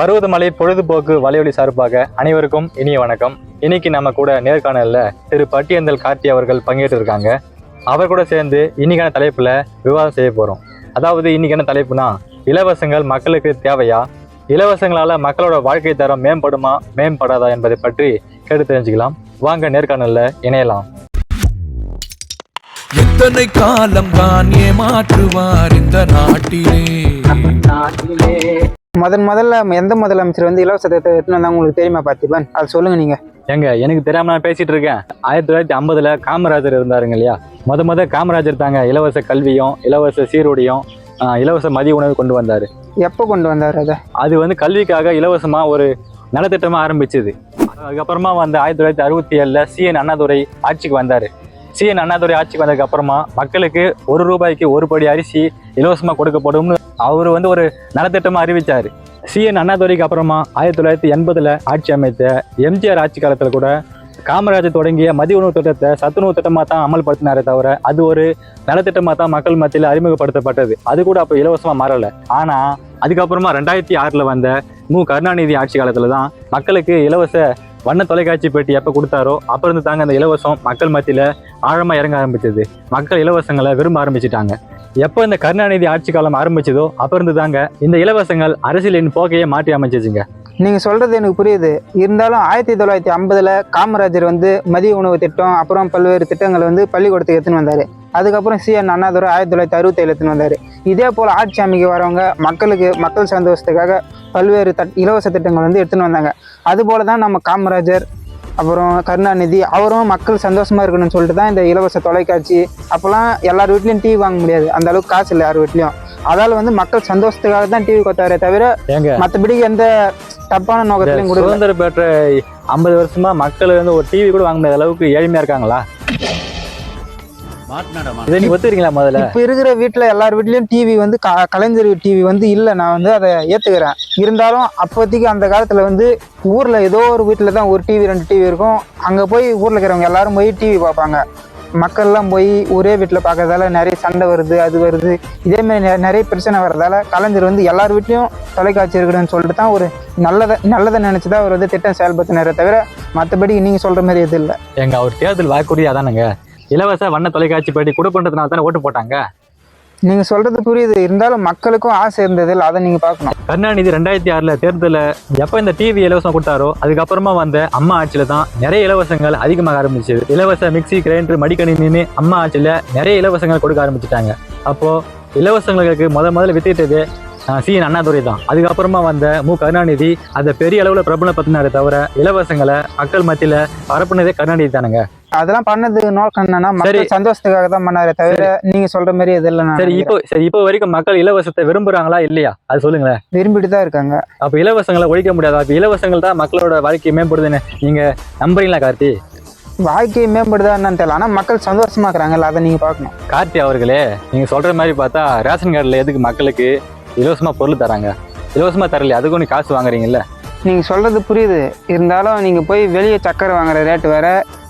பருவதமலை பொழுதுபோக்கு வலையொலி சார்பாக அனைவருக்கும் இனிய வணக்கம். இன்னைக்கு நம்ம கூட நேர்காணல்ல திரு பட்டியந்தல் கார்த்தி அவர்கள் பங்கேற்று இருக்காங்க அவர் கூட சேர்ந்து இன்னைக்கான தலைப்புல விவாதம் செய்ய போறோம். அதாவது இன்னைக்கான தலைப்புனா இலவசங்கள் மக்களுக்கு தேவையா? இலவசங்களால மக்களோட வாழ்க்கை தரம் மேம்படுமா மேம்படாதா என்பதை பற்றி கேட்டு தெரிஞ்சுக்கலாம். வாங்க நேர்காணல்ல இணையலாம். எத்தனை காலம் தான் ஏமாற்றுவார் இந்த நாட்டிலே முதன் முதல்ல எந்த முதலமைச்சர் வந்து இலவச திட்டத்தை எடுத்துன்னு வந்தாங்க உங்களுக்கு தெரியுமா பார்த்திபன்? அது சொல்லுங்க நீங்க. ஏங்க எனக்கு தெரியாம நான் பேசிட்டு இருக்கேன். ஆயிரத்தி தொள்ளாயிரத்தி ஐம்பதுல காமராஜர் இருந்தாருங்க இல்லையா? முத முத காமராஜர் தாங்க இலவச கல்வியும் இலவச சீருடையும் இலவச மதிய உணவு கொண்டு வந்தாரு. எப்போ கொண்டு வந்தார் அதை? அது வந்து கல்விக்காக இலவசமா ஒரு நலத்திட்டமா ஆரம்பிச்சது. அதுக்கப்புறமா வந்து ஆயிரத்தி தொள்ளாயிரத்தி அறுபத்தி ஏழுல சிஎன் அண்ணாதுரை ஆட்சிக்கு வந்தாரு. சிஎன் அண்ணாதுரை ஆட்சிக்கு வந்ததுக்கு அப்புறமா மக்களுக்கு ஒரு ரூபாய்க்கு ஒரு படி அரிசி இலவசமா கொடுக்கப்படும்னு அவர் வந்து ஒரு நலத்திட்டமாக அறிவித்தார் சிஎன் அண்ணாதுரைக்கு அப்புறமா ஆயிரத்தி தொள்ளாயிரத்தி எண்பதில் ஆட்சி அமைத்த எம்ஜிஆர் ஆட்சி காலத்தில் கூட காமராஜர் தொடங்கிய மதிய உணவு திட்டத்தை சத்துணவு திட்டமாக தான் அமல்படுத்தினாரே தவிர அது ஒரு நலத்திட்டமாக தான் மக்கள் மத்தியில் அறிமுகப்படுத்தப்பட்டது. அது கூட அப்போ இலவசமாக மாறலை. ஆனால் அதுக்கப்புறமா ரெண்டாயிரத்தி ஆறில் வந்த மு. கருணாநிதி ஆட்சி காலத்தில் தான் மக்களுக்கு இலவச வண்ண தொலைக்காட்சி பெட்டி எப்போ கொடுத்தாரோ அப்போ இருந்து தாங்க அந்த இலவசம் மக்கள் மத்தியில் ஆழமாக இறங்க ஆரம்பித்தது மக்கள் இலவசங்களை விரும்ப ஆரம்பிச்சிட்டாங்க. எப்போ இந்த கருணாநிதி ஆட்சி காலம் ஆரம்பிச்சதோ அப்போ இருந்து தாங்க இந்த இலவசங்கள் அரசியலின் போக்கையே மாற்றி அமைச்சிச்சுங்க. நீங்கள் சொல்கிறது எனக்கு புரியுது. இருந்தாலும் ஆயிரத்தி தொள்ளாயிரத்தி ஐம்பதில் காமராஜர் வந்து மதிய உணவு திட்டம் அப்புறம் பல்வேறு திட்டங்களை வந்து பள்ளிக்கூடத்துக்கு எடுத்துன்னு வந்தார். அதுக்கப்புறம் சிஎன் அண்ணாதுரை ஆயிரத்தி தொள்ளாயிரத்தி அறுபத்தேழு எடுத்துன்னு வந்தார். இதே போல் ஆட்சி அமைக்க வரவங்க மக்களுக்கு மக்கள் சந்தோஷத்துக்காக பல்வேறு தட் இலவச திட்டங்கள் வந்து எடுத்துன்னு வந்தாங்க. அதுபோல தான் நம்ம காமராஜர் அப்புறம் கருணாநிதி அவரும் மக்கள் சந்தோஷமா இருக்கணும்னு சொல்லிட்டு தான் இந்த இலவச தொலைக்காட்சி அப்போல்லாம் எல்லார் வீட்லயும் டிவி வாங்க முடியாது. அந்த அளவுக்கு காசு இல்லை யார் வீட்லயும். அதால வந்து மக்கள் சந்தோஷத்துக்காக தான் டிவி கொத்தாரே தவிர மற்றபடி எந்த தப்பான நோக்கத்திலையும் கொடுக்கல. சுதந்திர பெற்ற ஐம்பது வருஷமா மக்கள் வந்து ஒரு டிவி கூட வாங்க முடியாத அளவுக்கு ஏழ்மையா இருக்காங்களா? இதை நீ ஒத்துக்கிறீங்களா முதல்ல? இப்ப இருக்கிற வீட்ல எல்லார் வீட்லயும் டிவி வந்து க- கலைஞர் டிவி வந்து இல்ல. நான் வந்து அதை ஏத்துக்கிறேன். இருந்தாலும் அப்போதைக்கு அந்த காலத்துல வந்து ஊர்ல ஏதோ ஒரு வீட்டுல தான் ஒரு டிவி ரெண்டு டிவி இருக்கும். அங்க போய் ஊர்ல இருக்கிறவங்க எல்லாரும் போய் டிவி பார்ப்பாங்க. மக்கள்லாம் போய் ஒரே வீட்டில் பார்க்கறதால நிறைய சண்டை வருது அது வருது. இதே மாதிரி நெ- நிறைய பிரச்சனை வர்றதால கலைஞர் வந்து எல்லார் வீட்லயும் தொலைக்காட்சி இருக்கணும்னு சொல்லிட்டு தான் ஒரு நல்லதை நல்லதை நினைச்சு தான் அவர் வந்து திட்டம் செயல்படுத்தினாரே தவிர மற்றபடி நீங்க சொல்ற மாதிரி எதுவும் இல்லை. எங்க அவர் தேர்தல் வாக்குறுதி அதானுங்க? இலவச வண்ண தொலைக்காட்சி பெட்டி கொடுப்பன்றதுனால தானே ஓட்டு போட்டாங்க? நீங்க சொல்றது புரியுது. இருந்தாலும் மக்களுக்கும் ஆசை இருந்தது இல்லை அதை நீங்க பார்க்கணும். கருணாநிதி ரெண்டாயிரத்தி ஆறுல தேர்தலில் எப்போ இந்த டிவி இலவசம் கொடுத்தாரோ அதுக்கப்புறமா வந்த அம்மா ஆட்சியில தான் நிறைய இலவசங்கள் அதிகமாக ஆரம்பிச்சது இலவச மிக்ஸி கிரைண்டர் மடிக்கணினின்னு அம்மா ஆட்சியில நிறைய இலவசங்கள் கொடுக்க ஆரம்பிச்சிட்டாங்க. அப்போ இலவசங்களுக்கு முத முதல்ல வித்துக்கிட்டது சி. என். அண்ணாதுரை தான். அதுக்கப்புறமா வந்த மு. கருணாநிதி அதை பெரிய அளவில் பிரபலப்படுத்தினாரே தவிர இலவசங்களை மக்கள் மத்தியில பரப்புனதே கருணாநிதி தானுங்க. அதெல்லாம் பண்ணது நோக்கம் என்னன்னா மக்கள் சந்தோஷத்துக்காக தான் பண்ணாரே தவிர நீங்க சொல்ற மாதிரி இது இல்லை சரி இப்போ சரி இப்போ வரைக்கும் மக்கள் இலவசத்தை விரும்புறாங்களா இல்லையா? அது சொல்லுங்களேன். விரும்பிட்டு தான் இருக்காங்க. அப்ப இலவசங்களை ஒழிக்க முடியாதா? அப்ப இலவசங்கள் தான் மக்களோட வாழ்க்கையை மேம்படுதுன்னு நீங்க நம்புறீங்களா கார்த்தி? வாழ்க்கை மேம்படுதா என்னன்னு தெரியல. ஆனா மக்கள் சந்தோஷமா இருக்கிறாங்கல்ல அதை நீங்க பார்க்கணும். கார்த்தி அவர்களே நீங்க சொல்ற மாதிரி பார்த்தா ரேஷன் கார்டுல எதுக்கு மக்களுக்கு இலவசமா பொருள் தராங்க? இலவசமா தரலையே அதுக்கும் நீ காசு வாங்குறீங்கல்ல? நீங்க சொல்றது புரியுது. இருந்தாலும் நீங்க போய் வெளியே சக்கரை வாங்குற ரேட் வேற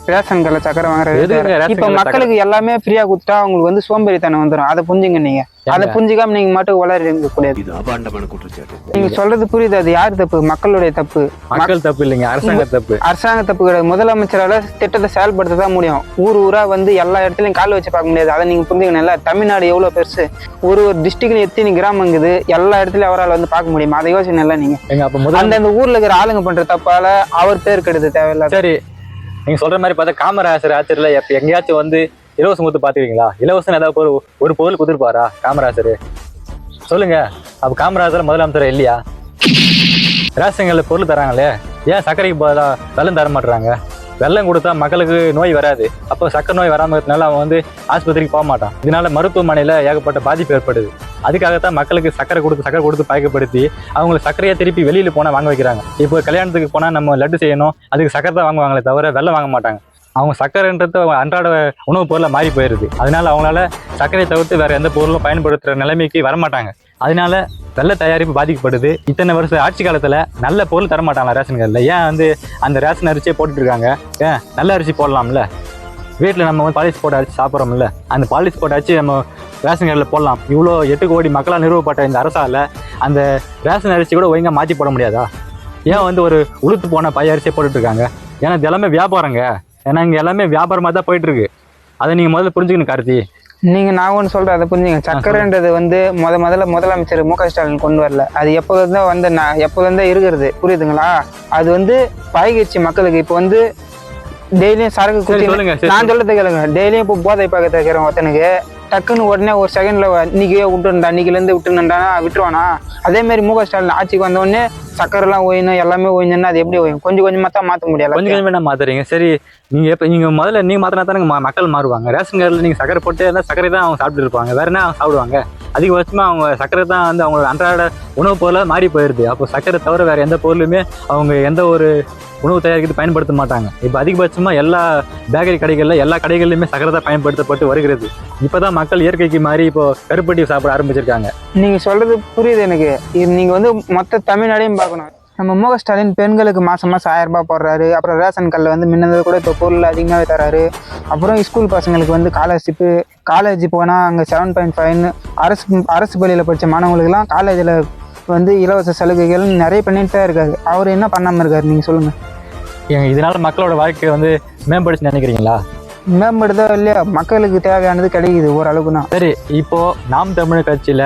ரேஷன் கடையில் சக்கரை வாங்குற ரேட் எதுக்குங்க வேற. ரேஷன் இப்ப மக்களுக்கு எல்லாமே ஃப்ரீயா கொடுத்தா அவங்களுக்கு வந்து சோம்பேறித்தனம் வந்துடும் அதை புரிஞ்சுங்க நீங்க. அதை புரிஞ்சுக்காம நீங்க மட்டும் வளர இருக்க கூடாது. இது அபாண்டமான குற்றச்சாட்டு. நீங்க சொல்றது புரியுது. அது யார் தப்பு? மக்களுடைய தப்பு. மக்கள் தப்பு இல்லைங்க அரசாங்க தப்பு. அரசாங்க தப்பு கிடையாது. முதலமைச்சரால திட்டத்தை செயல்படுத்த தான் முடியும். ஊர் ஊரா வந்து எல்லா இடத்துலயும் கால் வச்சு பார்க்க முடியாது. அதை நீங்க புரிஞ்சுக்கணும்ல தமிழ்நாடு எவ்வளவு பெருசு? ஒரு ஒரு டிஸ்ட்ரிக்ட்ல எத்தனை கிராமம் இருக்குது? எல்லா இடத்துலயும் அவரால் வந்து பார்க்க முடியுமா? அதை யோசனை நீங்க. அப்ப முதல்ல அந்தந்த ஊர்ல இருக்கிற ஆளுங்க பண்ற தப்பால அவர் பேர் கெடுது தேவையில்ல சரி நீங்கள் சொல்கிற மாதிரி பார்த்தா காமராஜர் ஆச்சரியில் எப்போ எங்கேயாச்சும் வந்து இலவசம் கொடுத்து பார்த்துக்கிறீங்களா இலவசம் ஏதாவது ஒரு ஒரு பொருள் கொடுத்துருப்பாரா காமராஜர் சொல்லுங்கள் அப்போ காமராஜர் முதலமைச்சர் இல்லையா? ரேஷன்களில் பொருள் தராங்களே. ஏன் சர்க்கரைக்கு பதிலாக வெள்ளம் தர மாட்டுறாங்க வெள்ளம் கொடுத்தா மக்களுக்கு நோய் வராது. அப்போ சக்கரை நோய் வராமல் இருக்கிறதுனால அவன் வந்து ஆஸ்பத்திரிக்கு போக மாட்டான். இதனால மருத்துவமனையில் ஏகப்பட்ட பாதிப்பு ஏற்படுது. அதுக்காகத்தான் மக்களுக்கு சக்கரை கொடுத்து சக்கரை கொடுத்து பயக்கப்படுத்தி அவங்களை சர்க்கரையை திருப்பி வெளியில் போனால் வாங்க வைக்கிறாங்க. இப்போ கல்யாணத்துக்கு போனால் நம்ம லட்டு செய்யணும் அதுக்கு சக்கரை தான் வாங்குவாங்களே தவிர வெள்ளம் வாங்க மாட்டாங்க. அவங்க சக்கரைன்றது அவங்க அன்றாட உணவுப் பொருளாக மாறி போயிடுது அதனால அவங்களால சர்க்கரையை தவிர்த்து வேறு எந்த பொருளும் பயன்படுத்துகிற நிலைமைக்கு வரமாட்டாங்க அதனால வெள்ள தயாரிப்பு பாதிக்கப்படுது. இத்தனை வருஷம் ஆட்சி காலத்தில் நல்ல பொருள் தர மாட்டாங்களா ரேஷன் கார்டில் ஏன் வந்து அந்த ரேஷன் அரிசியை போட்டுட்ருக்காங்க ஏன் நல்ல அரிசி போடலாம்ல? வீட்டில் நம்ம வந்து பாலிஷ் போட்டு அடிச்சு சாப்பிட்றோம்ல அந்த பாலிஷ் போட்டு அடிச்சு நம்ம ரேஷன் கார்டில் போடலாம். இவ்வளோ எட்டு கோடி மக்களால் நிறுவப்பட்ட இந்த அரசால் அந்த ரேஷன் அரிசி கூட ஒழுங்காக மாற்றி போட முடியாதா? ஏன் வந்து ஒரு உளுத்து போன பய அரிசியை போட்டுட்ருக்காங்க ஏன்னா இது எல்லாமே வியாபாரங்க. ஏன்னா இங்கே எல்லாமே வியாபாரமாக தான் போயிட்டுருக்கு. அதை நீங்கள் முதல்ல புரிஞ்சுக்கணும் கார்த்தி. நீங்கள் நான் ஒன்று சொல்கிறேன் அதை புரிஞ்சுங்க சக்கரைன்றது வந்து முத முதல்ல முதலமைச்சர் மு க ஸ்டாலின் கொண்டு வரல. அது எப்போதும் வந்து நான் எப்போதும் இருக்கிறது புரியுதுங்களா? அது வந்து பழகிடுச்சு மக்களுக்கு இப்போ வந்து டெய்லியும் சரக்கு சரி குத்தி நான் சொல்றது கேளுங்க. டெய்லியும் இப்போ போதை பக்கத்தில் இருக்கிற ஒருத்தனுக்கு டக்குன்னு உடனே ஒரு செகண்ட்ல இன்னைக்கே விட்டுருந்தா இன்னைக்குலேருந்து விட்டுருந்தா விட்டுருவானா? அதே மாதிரி மு க ஸ்டாலின் ஆட்சிக்கு வந்த உடனே சக்கரைலாம் ஓயணும் எல்லாமே ஓய்ஞ்சுன்னா அது எப்படி ஓயும்? கொஞ்சம் கொஞ்சமாக தான் மாற்ற முடியல கொஞ்சம் கொஞ்சம் என்ன மாத்துறீங்க. சரி நீங்க எப்ப நீங்க முதல்ல நீங்க மாத்தினா தானே மக்கள் மாறுவாங்க. ரேஷன் கார்டில் நீங்க சக்கரை போட்டு இருந்தால் சக்கரை தான் அவங்க சாப்பிட்டு இருப்பாங்க. வேற என்ன சாப்பிடுவாங்க? அதிகபட்சமாக அவங்க சக்கரை தான் வந்து அவங்களோட அன்றாட உணவுப் பொருளாக மாறி போயிடுது அப்போ சக்கரை தவிர வேறு எந்த பொருளுமே அவங்க எந்த ஒரு உணவு தயாரிக்கிறது பயன்படுத்த மாட்டாங்க. இப்போ அதிகபட்சமாக எல்லா பேக்கரி கடைகளில் எல்லா கடைகள்லையுமே சக்கரை தான் பயன்படுத்தப்பட்டு வருகிறது. இப்போ தான் மக்கள் இயற்கைக்கு மாறி இப்போ கருப்பட்டி சாப்பிட ஆரம்பிச்சிருக்காங்க. நீங்கள் சொல்கிறது புரியுது எனக்கு. நீங்கள் வந்து மொத்த தமிழ்நாடையும் பார்க்கணும். நம்ம மு க ஸ்டாலின் பெண்களுக்கு மாசம் ஆயிரம் ரூபாய் போடுறாரு. அப்புறம் ரேஷன் கல்ல வந்து முன்னதை கூட இப்போ பொருள் அதிகமாகவே தராரு. அப்புறம் ஸ்கூல் பசங்களுக்கு வந்து ஸ்காலர்ஷிப்பு காலேஜ் போனால் அங்கே செவன் பாயிண்ட் ஃபைவ்னு அரசு அரசு பள்ளியில் படித்த மாணவங்களுக்குலாம் காலேஜில் வந்து இலவச சலுகைகள் நிறைய பண்ணிட்டு தான் இருக்காரு. அவர் என்ன பண்ணாமல் இருக்காரு? நீங்கள் சொல்லுங்கள் ஏங்க, இதனால மக்களோட வாழ்க்கை வந்து மேம்படுச்சு நினைக்கிறீங்களா? மேம்படுதோ இல்லையா? மக்களுக்கு தேவையானது கிடைக்குது ஓரளவுக்குனா சரி இப்போ நாம் தமிழர் கட்சியில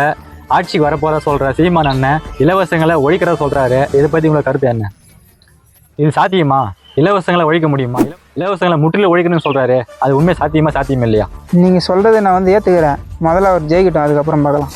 ஆட்சிக்கு வரப்போறா சொல்கிற சீமான் அண்ணன் இலவசங்களை ஒழிக்கிறதா சொல்கிறாரு இதை பற்றி உங்களோட கருத்து என்ன? இது சாத்தியமா? இலவசங்களை ஒழிக்க முடியுமா? இலவசங்களை முற்றிலும் ஒழிக்கணும்னு சொல்கிறாரு அது உண்மை சாத்தியமா சாத்தியம் இல்லையா? நீங்கள் சொல்கிறத நான் வந்து ஏற்றுக்கிறேன் முதல்ல அவர் ஜெயிக்கட்டும் அதுக்கப்புறம் பார்க்கலாம்.